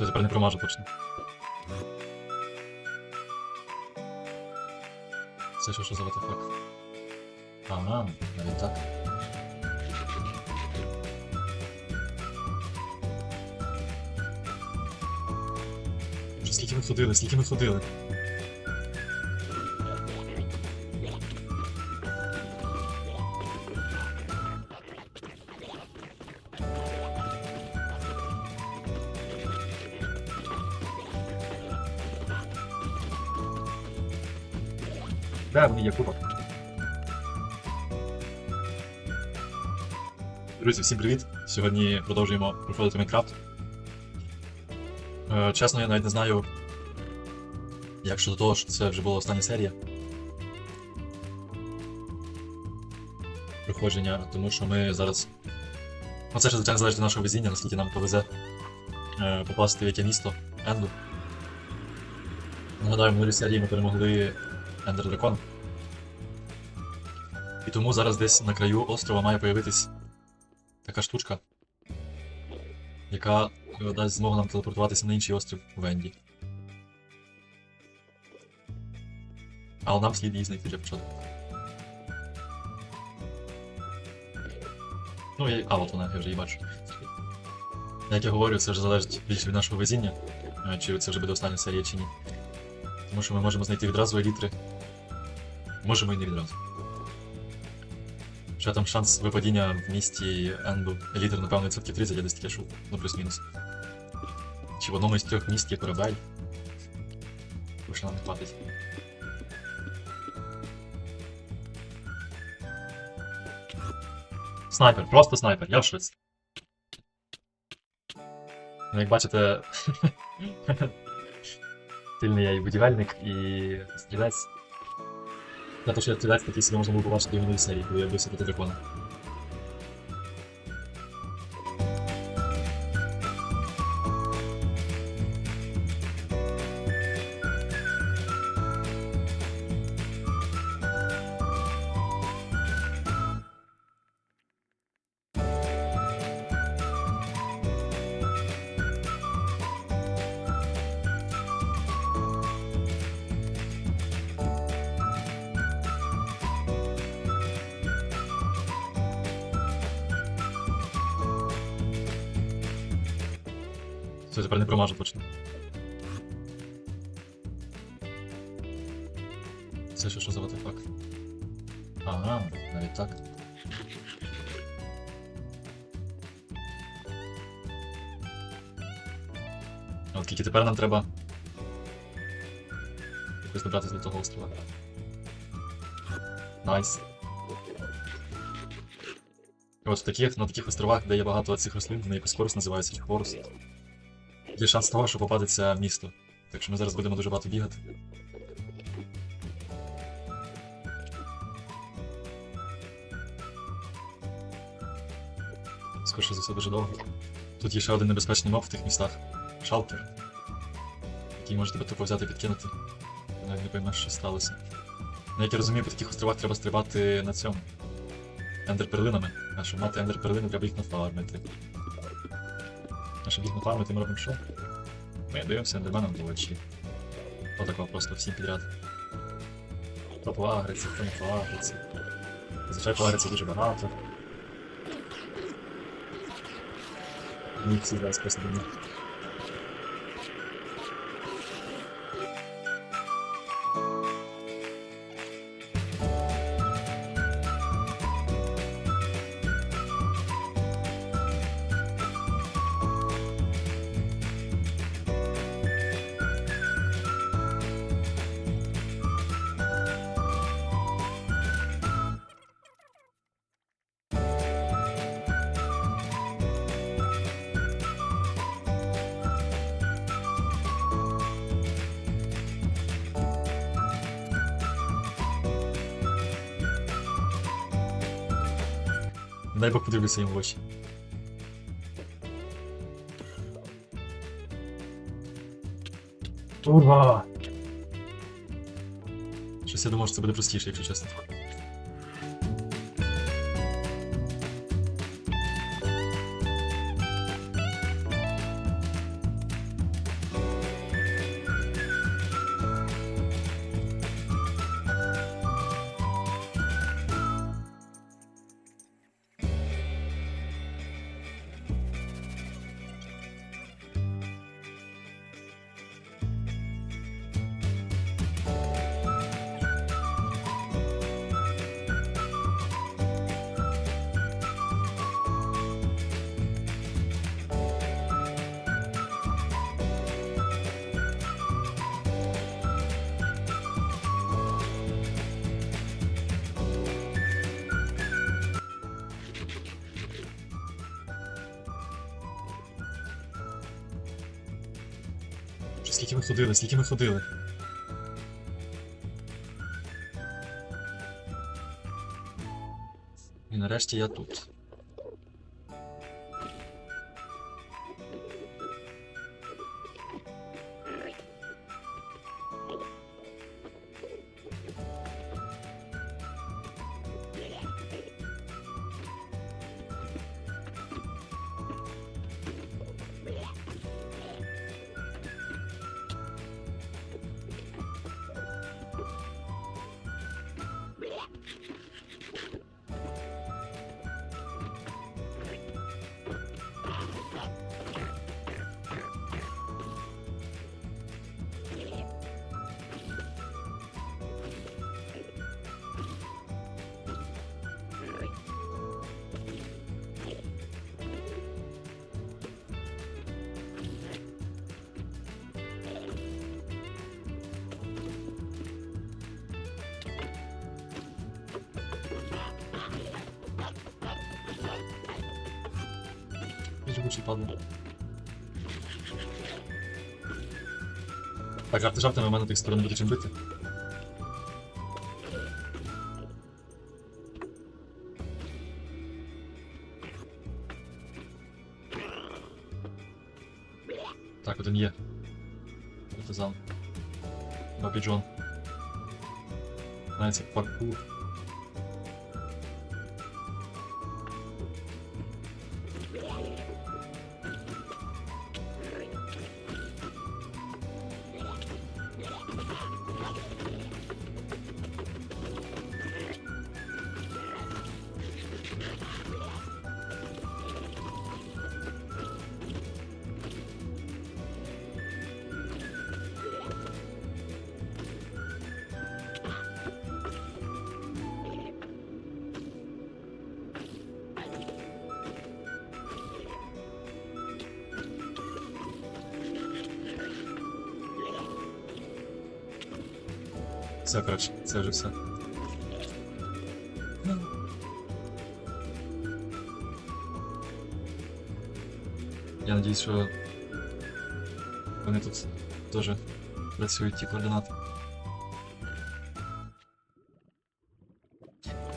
Все, тепер не промажу точно. Це що, що за ватафак? Ага, навіть так. Вже скільки ми ходили, скільки ми ходили. Де в є кубок? Друзі, всім привіт! Сьогодні продовжуємо проходити Майнкрафт. Е, чесно, я навіть не знаю, як щодо того, що це вже була остання серія. Проходження, тому що ми зараз. Ну, це ж звичайно залежить від нашого везіння, наскільки нам повезе е, попасти в яке місто Енду. Нагадаю, в минулій серії ми перемогли Ендер Дракон. І тому зараз десь на краю острова має появитись така штучка, яка е, дасть змогу нам телепортуватися на інший острів у Венді. Але нам слід її знайти для початку. Ну і. А, от вона, я вже її бачу. Як я говорю, це вже залежить більше від нашого везіння, е, чи це вже буде остання серія чи ні. Тому що ми можемо знайти відразу елітри. Можемо і не відразу. Ще там шанс випадіння в місті Енду. Елітр, напевно, відсотків 30, я десь таке шув. Ну, плюс-мінус. Чи в одному із трьох міст є корабель. Що нам не хватить. Снайпер, просто снайпер, я в шоці. Ну, як бачите, сильний я і будівельник, і стрілець. Що я стрілець, такий собі можна було побачити в минулій серії, коли я бився проти дракона. Все, тепер не промажу точно. Це що, що за ватафак? Ага, навіть так. От тільки тепер нам треба якось добратися до того острова. Найс. От в таких, на таких островах, де є багато цих рослин, вони якось хворост називаються хворост. Є шанс того, що попадеться місто. Так що ми зараз будемо дуже багато бігати. Скоріше за все дуже довго. Тут є ще один небезпечний моб в тих містах. Шалкер. Який може тебе тупо взяти і підкинути. Ти навіть не поймеш, що сталося. Ну, як я розумію, по таких островах треба стрибати на цьому. Ендер-перлинами. А щоб мати ендер-перлини, треба їх нафармити. Їх нафармити, ми робимо що? Ми дивимося ендерменом до очі. Отакого просто всім підряд. Хто поагриться, хто не поагриться. Зазвичай поагриться дуже багато. Ні, всі зараз просто до них. Дай Бог подивлюся їм в очі. Урва! Щось я думав, що це буде простіше, якщо чесно. Скільки ми ходили, скільки ми ходили. І нарешті я тут. Живучий падло. Так, жарти жартами в мене тих сторон буде чим бити. Так, один є. Партизан. Бабі Джон. Знається, паркур. Все, коротше, це вже все. Я надіюсь, що вони тут теж працюють ті координати.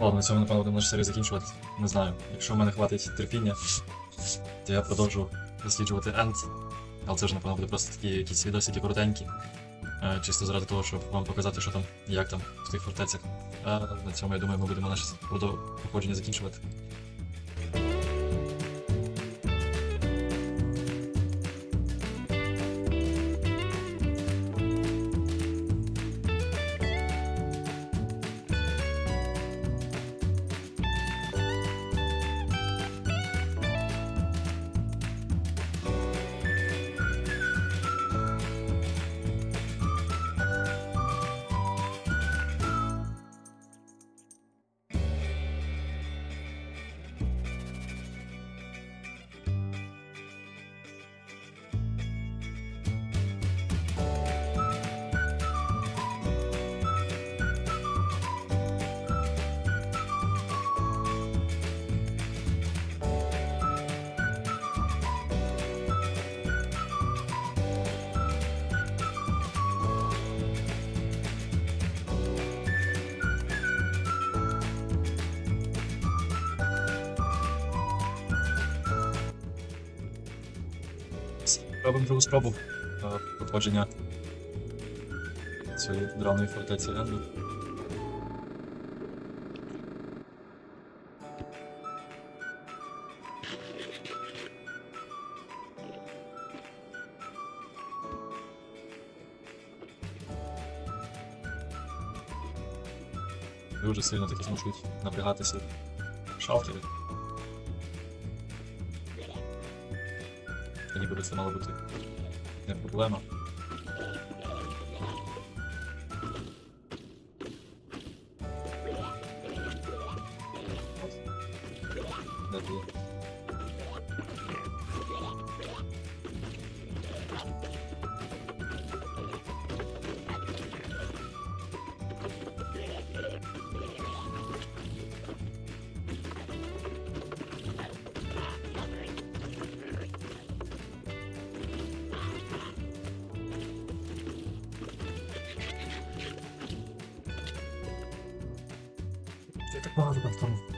Ладно, на цьому, напевно, будемо серію закінчувати. Не знаю. Якщо в мене хватить терпіння, то я продовжу досліджувати Енд. Але це ж, напевно, буде просто такі якісь відосики коротенькі. Е, Чисто заради того, щоб вам показати, що там, як там в тих фортецях. А на цьому, я думаю, ми будемо наше походження закінчувати. Робимо другу спробу походження цієї дравної фортеці Енду. Дуже сильно таки змушують напрягатися шалкери. Ніби це мало бути не проблема. Я так багато там в тому.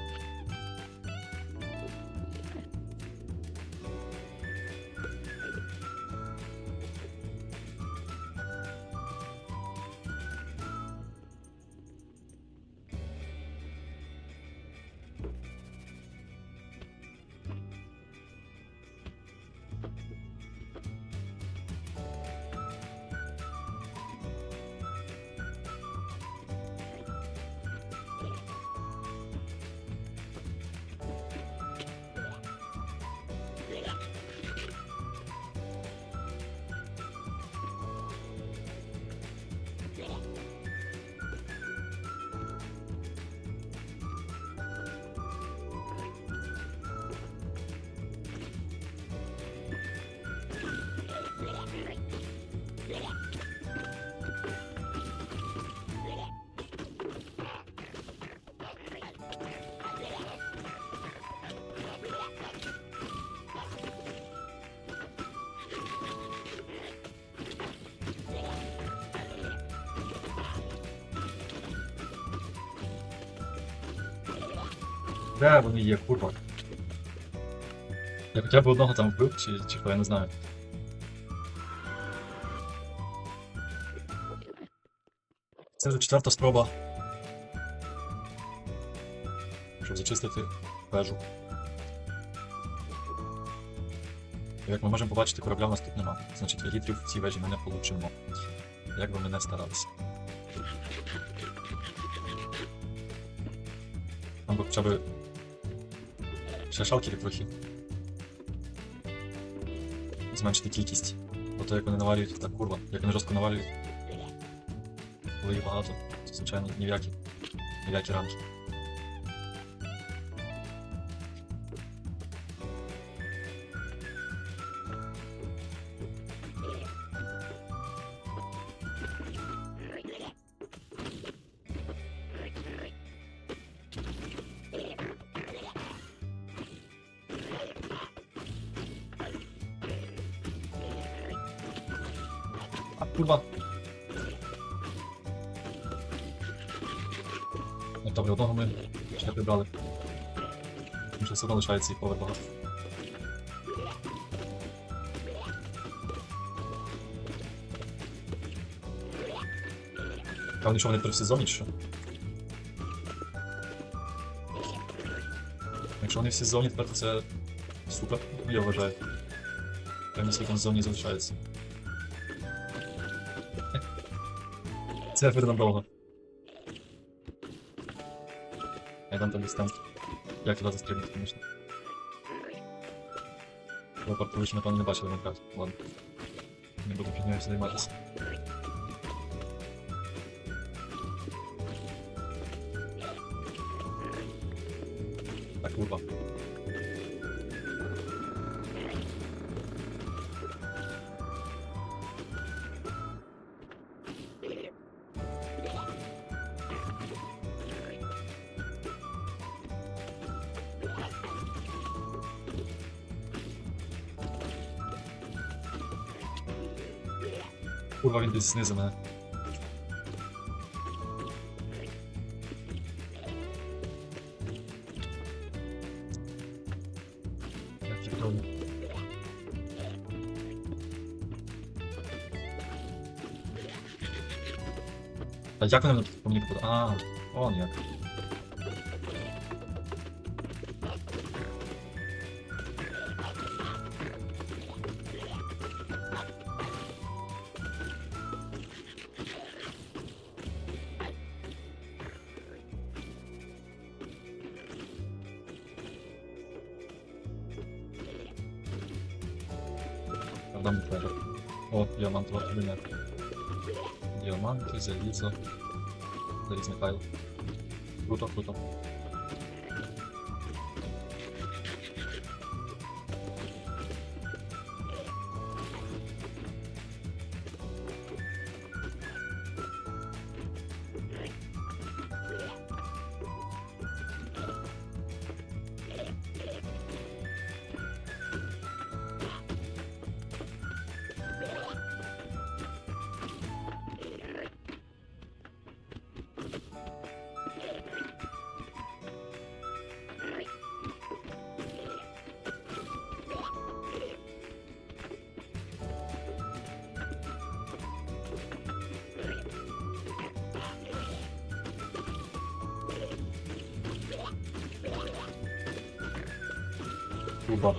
Де вони є, курва? Я хоча б одного там вбив, чи, чи я не знаю. Це вже четверта спроба. Щоб зачистити вежу. Як ми можемо побачити, корабля в нас тут нема. Значить, літрів в цій вежі ми не получимо. Як би ми не старалися. Там би хоча б ще шалкерів трохи. Зменшити кількість. Бо то як вони навалюють, так курва, як вони жорстко навалюють. Коли їх багато, це звичайно ніякі. в які. Ні в які рамки. Курва. Ну, добре, одного ми ще прибрали. Тому що все одно лишається їх повер багато. Тепер всі зоні чи що? Якщо вони всі зоні, тепер то це супер, я вважаю. Прямо скільки в зоні залишається. Це фір надовго. Я дам тобі стенки. Як туди застрибнути, звісно. Лопард ви ще, напевно, не бачили Майнкрафт. Ладно. Не буду фігнею займатися. Так, Kurwa, він десь знизу мене. Я фігню. А як вони по мені попадуть? А, он як. Дам флешер. О, діамантова хвиля. Діаманти, залізо. Залізний файл. Круто, круто. Труба.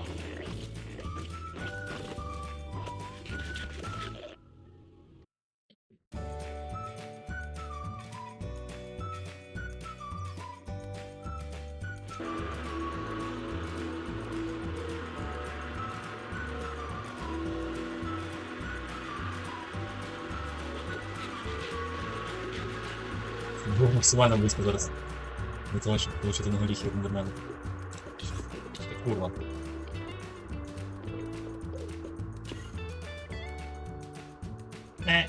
Був максимально близько зараз. Для того, щоб отримати на горіхи від ендермена. Курва. Не.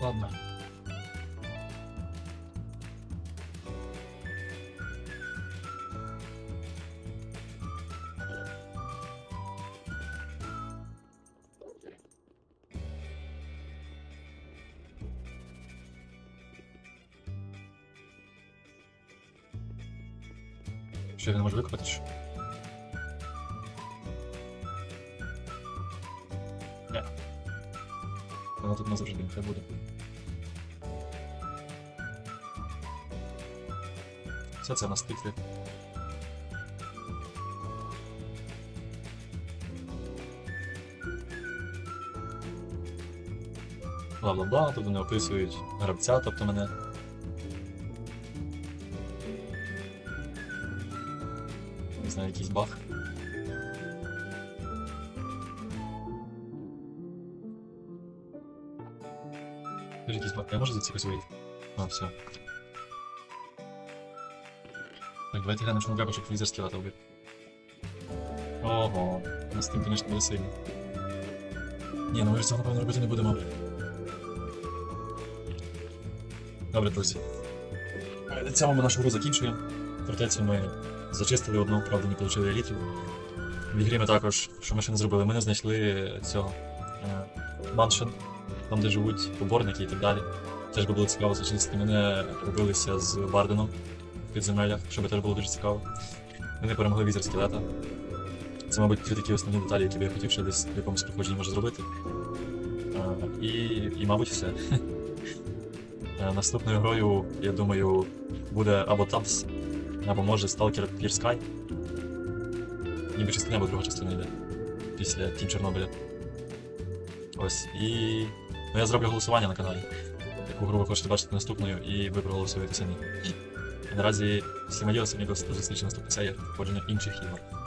Ладно. Я не можу викопати? Що? Назавжди, хай буде. Все це в нас тикли. Бла-бла-бла, тут вони описують гравця, тобто мене. Не знаю, якийсь баг. Я можу звідси якось вийти? А, все. Так, давайте глянемо, що нам треба, щоб візер скелета вбив. Ого, у нас тим, звісно, буде сильно. Ні, ну ми ж цього, напевно, робити не будемо. Добре, друзі. Е, На цьому ми нашу гру закінчуємо. Фортецю ми зачистили одну, правда, не отримали елітру. В ігрі ми також, що ми ще не зробили, ми не знайшли цього е, маншин, там де живуть поборники і так далі. Теж би було цікаво зачистити. Ми не робилися з Барденом в підземеллях, що би теж було дуже цікаво. Не перемогли візер скелета. Це, мабуть, дві такі основні деталі, які би я хотів ще десь в якомусь проходженні може зробити. Е, і, і, мабуть, все. Е, Наступною грою, я думаю, буде або Табс, або може Stalker Clear Sky. Ніби частина, або друга частина йде після Тім Чорнобиля. Ось. І. Ну я зроблю голосування на каналі. Яку гру ви хочете бачити наступною, і ви проголосуєте самі. І наразі всім адіос, і до зустрічі наступних серіях походження інших ігор.